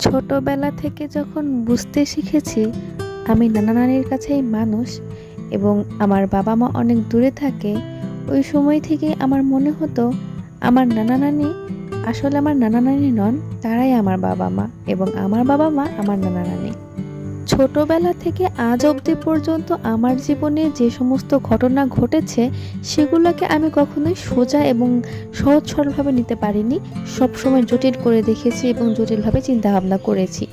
ছোটবেলা থেকে যখন বুঝতে শিখেছি আমি নানা নানির কাছেই মানুষ এবং আমার বাবা মা অনেক দূরে থাকে, ওই সময় থেকে আমার মনে হতো আমার নানা নানি আসলে আমার নানা নানি নন, তারাই আমার বাবা মা এবং আমার বাবা মা আমার নানা নানি। ছোটবেলা থেকে আজ অবধি পর্যন্ত আমার জীবনে যে সমস্ত ঘটনা ঘটেছে, সেগুলোকে আমি কখনোই সোজা এবং সহজ সরলভাবে নিতে পারিনি। সবসময় জটিল করে দেখেছি এবং জটিলভাবে চিন্তাভাবনা করেছি।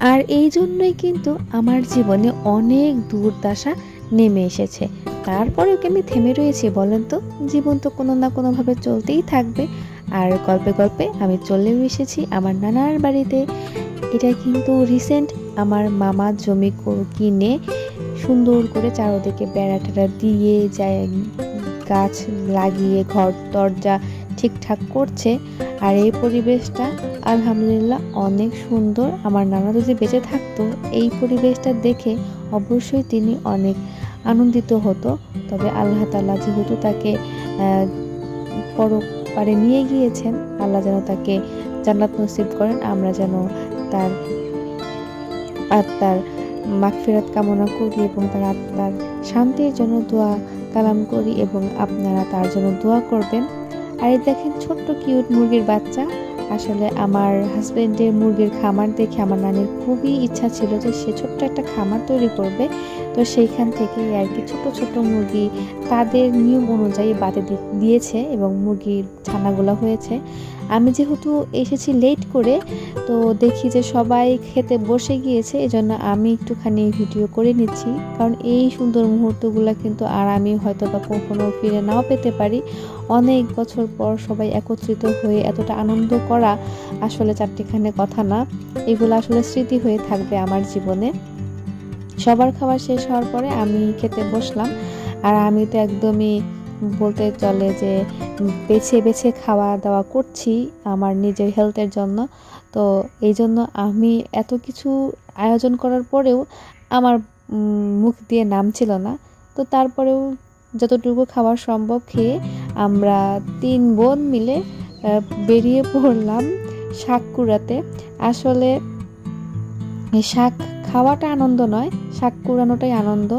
আর এই জন্যই কিন্তু আমার জীবনে অনেক দুর্দশা নেমে এসেছে। তারপরেও কি আমি থেমে রয়েছি বলেন তো? জীবন তো কোনো না কোনোভাবে চলতেই থাকবে। আর গল্পে গল্পে আমি চলেও এসেছি আমার নানার বাড়িতে। এটা কিন্তু রিসেন্ট আমার মামা জমি কিনে সুন্দর করে চারোদিকে বেড়া টেড়া দিয়ে যায়, গাছ লাগিয়ে ঘর দরজা ঠিকঠাক করছে। আর এই পরিবেশটা আলহামদুলিল্লাহ অনেক সুন্দর। আমার নানা যদি বেঁচে থাকতো, এই পরিবেশটা দেখে অবশ্যই তিনি অনেক আনন্দিত হতো। তবে আল্লাহ তাআলা যেহেতু তাকে পরপারে নিয়ে গিয়েছেন, আল্লাহ যেন তাকে জান্নাত নসিব করেন। আমরা যেন তার আত্মার মাগফিরাত কামনা করি এবং তার আত্মার শান্তির জন্য দোয়া কালাম করি এবং আপনারা তার জন্য দোয়া করবেন। আর এই দেখেন ছোট্ট কিউট মুরগির বাচ্চা। আসলে আমার হাজব্যান্ডের মুরগির খামার দেখে আমার নানির খুবই ইচ্ছা ছিল যে সে ছোট্ট একটা খামার তৈরি করবে। তো সেইখান থেকে আর কি ছোট ছোট মুরগি তাদের নিয়ম অনুযায়ী বাদে দিয়েছে এবং মুরগির ছানাগুলো হয়েছে। আমি যেহেতু এসেছি লেট করে, তো দেখি যে সবাই খেতে বসে গিয়েছে, এজন্য আমি একটুখানি ভিডিও করে নিচ্ছি। কারণ এই সুন্দর মুহূর্তগুলো কিন্তু আর আমি হয়তো বা কখনো ফিরে নাও পেতে পারি। অনেক বছর পর সবাই একত্রিত হয়ে এতটা আনন্দ করা আসলে চারটিখানে কথা না। এগুলো আসলে স্মৃতি হয়ে থাকবে আমার জীবনে। সবার খাবার শেষ হওয়ার পরে আমি খেতে বসলাম। আর আমি তো একদমই বলতে চলে যে বেছে বেছে খাওয়া দাওয়া করছি আমার নিজের হেলথের জন্য। তো এই জন্য আমি এত কিছু আয়োজন করার পরেও আমার মুখ দিয়ে নাম ছিল না। তো তারপরেও যতটুকু খাওয়া সম্ভব খেয়ে আমরা তিন বোন মিলে বেরিয়ে পড়লাম শাক আসলে এই শাক খাওয়াটা আনন্দ নয়, শাক কুড়ানোটাই আনন্দ।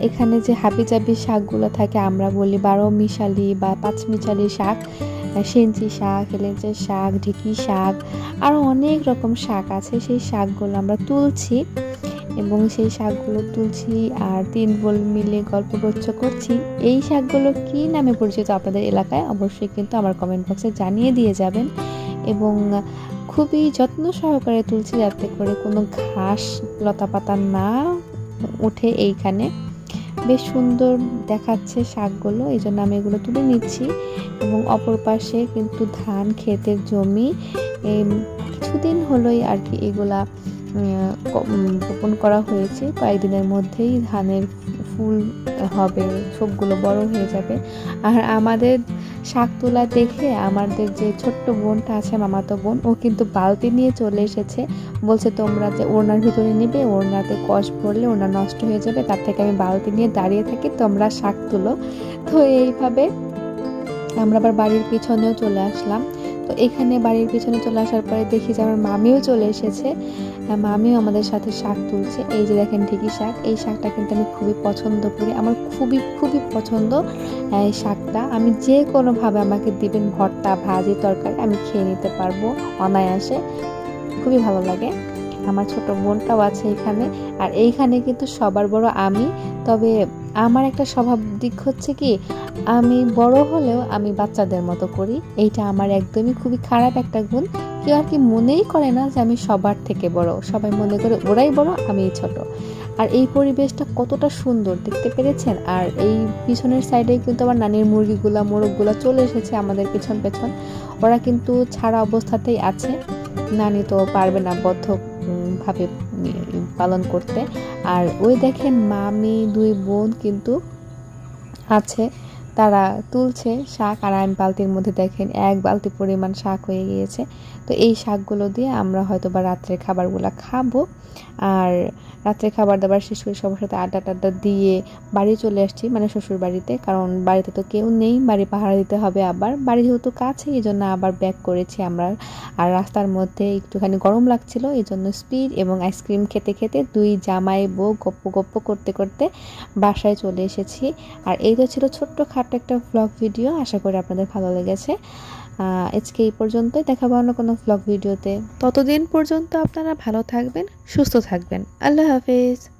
এখানে যে হাবি হাবিজাবি শাকগুলো থাকে, আমরা বলি বারো মিশালি বা পাঁচ মিশালি শাক সেঞ্চি শাক, হেলেঞ্চের শাক, ঢেকি শাক আরও অনেক রকম শাক আছে। সেই শাকগুলো আমরা তুলছি এবং সেই শাকগুলো তুলছি আর তিন বোল মিলে গল্পগুচ্ছ করছি। এই শাকগুলো কি নামে পরিচিত আপনাদের এলাকায়? অবশ্যই কিন্তু আমার কমেন্ট বক্সে জানিয়ে দিয়ে যাবেন। এবং খুবই যত্ন সহকারে তুলছি যাতে করে কোনো ঘাস, লতাপাতা না ওঠে এইখানে। বেশ সুন্দর দেখাচ্ছে শাকগুলো, এই জন্য আমি এগুলো তুলে নিচ্ছি। এবং অপর পাশে কিন্তু ধান, ক্ষেতের জমি কিছুদিন হলোই আর কি এগুলা রোপণ করা হয়েছে। কয়েকদিনের মধ্যেই ধানের ফুল হবে সবগুলো বড় হয়ে যাবে। আর আমাদের শাক তোলা দেখে আমাদের যে ছোট্ট বোনটা আছে, মামাতো বোন, ও কিন্তু বালতি নিয়ে চলে এসেছে। বলছে, তোমরা যে ওড়নার ভিতরে নিবে, ওড়নাতে কষ পড়লে ওড়না নষ্ট হয়ে যাবে, তার থেকে আমি বালতি নিয়ে দাঁড়িয়ে থাকি, তোমরা শাক তুলো। তো এইভাবে আমরা আবার বাড়ির পিছনেও চলে আসলাম। তো এখানে বাড়ির পিছনে চলে আসার পরে দেখি যে আমার মামিও চলে এসেছে। মামিও আমাদের সাথে শাক তুলছে। এই যে দেখেন ঠিকই শাক। এই শাকটা কিন্তু আমি খুবই পছন্দ করি। আমার খুবই খুবই পছন্দ এই শাকটা। আমি যে কোনোভাবে আমাকে দিবেন ভর্তা, ভাজি, তরকারি, আমি খেয়ে নিতে পারব অনায়াসে। খুবই ভালো লাগে। আমার ছোট বোনটাও আছে এখানে। আর এইখানে কিন্তু সবার বড় আমি। তবে আমার একটা স্বভাব দিক হচ্ছে কি, আমি বড় হলেও আমি বাচ্চাদের মতো করি। এইটা আমার একদমই খুবই খারাপ একটা গুণ। কেউ আর কি মনেই করে না যে আমি সবার থেকে বড়। সবাই মনে করে ওরাই বড় আমি ছোট। আর এই পরিবেশটা কতটা সুন্দর, দেখতে পেরেছেন? আর এই পিছনের সাইডে কিন্তু আমার নানির মুরগিগুলা, মোরগগুলা চলে এসেছে আমাদের পিছন পেছন। ওরা কিন্তু ছাড়া অবস্থাতেই আছে। নানি তো পারবে না বদ্ধ ভাবে পালন করতে। আর ওই দেখেন মামি, দুই বোন কিন্তু আছে। তারা তুলছে শাক আর আমি বালতির মধ্যে দেখেন এক বালতি পরিমাণ শাক হয়ে গিয়েছে। তো এই শাকগুলো দিয়ে আমরা হয়তো বা রাত্রের খাবারগুলো খাব। আর রাত্রে খাবার দাবার শেষ করে সবার সাথে আড্ডা টাড্ডা দিয়ে বাড়ি চলে আসছি মানে শ্বশুর বাড়িতে কারণ বাড়িতে তো কেউ নেই, বাড়ি পাহারা দিতে হবে আবার। বাড়ি যেহেতু কাছে এই জন্য আবার ব্যাক করেছি আমরা। আর রাস্তার মধ্যে একটুখানি গরম লাগছিল এই জন্য স্পিড এবং আইসক্রিম খেতে খেতে দুই জামাই বউ গপ্প গপ্প করতে করতে বাসায় চলে এসেছি। আর এই তো ছিল ছোট্ট খাট্ট একটা ভ্লগ ভিডিও আশা করি আপনাদের ভালো লেগেছে। আজকে এই পর্যন্তই। দেখাবো অন্য কোনো ভ্লগ ভিডিওতে। ততদিন পর্যন্ত আপনারা ভালো থাকবেন, সুস্থ থাকবেন। আল্লাহ হাফেজ।